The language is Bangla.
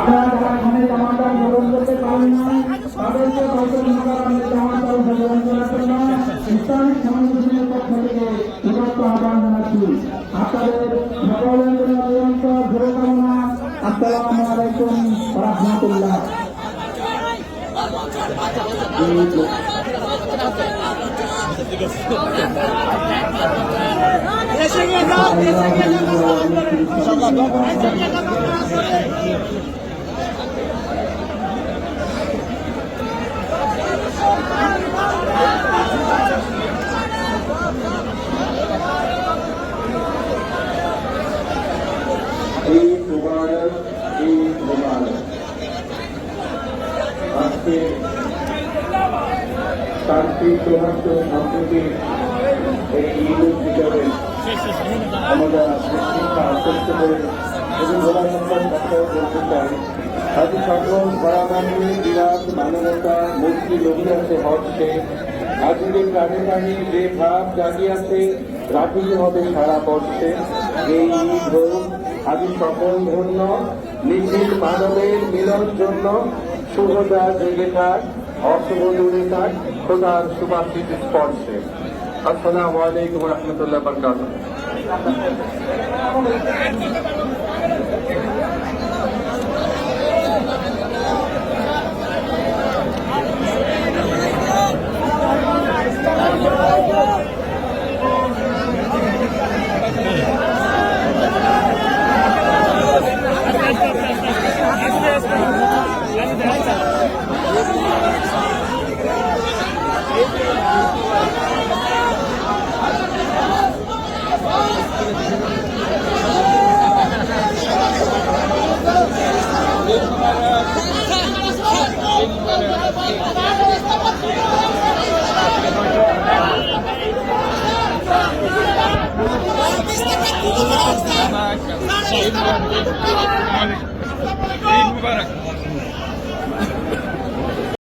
আপনারা যারা গ্রহণ করতে পারেন না তাদেরকে হয়তো ধানের জামানদার গ্রহণ করার জন্য ইসলামিক সংগঠনের পক্ষ থেকে বিভক্ত আহ্বান জানাচ্ছি। আপনাদের সকলের জন্য আসসালামু আলাইকুম রহমতুল্লাহ। দেশে আজকে শান্তি সৌহার্দ্য সম্প্রীতি এই সম্মান কথা বলতে চাই। আজ বিরাট মানবতা মুক্তি লভিয়াছে হচ্ছে আজকে প্রাণে প্রাণী যে ভাব জাগিয়াছে, রাখিতে হবে সারা বর্ষে। এই ঈদ হোক, আজ সকল ধন্য নিখিল মানবের মিলন জন্য শুভতা জেগে থাক অশুভ দূরে থাক খোদার সুবাসিত স্পর্শে। আসসালামু আলাইকুম রহমতুল্লাহ বরকাত ঈদ মুবারক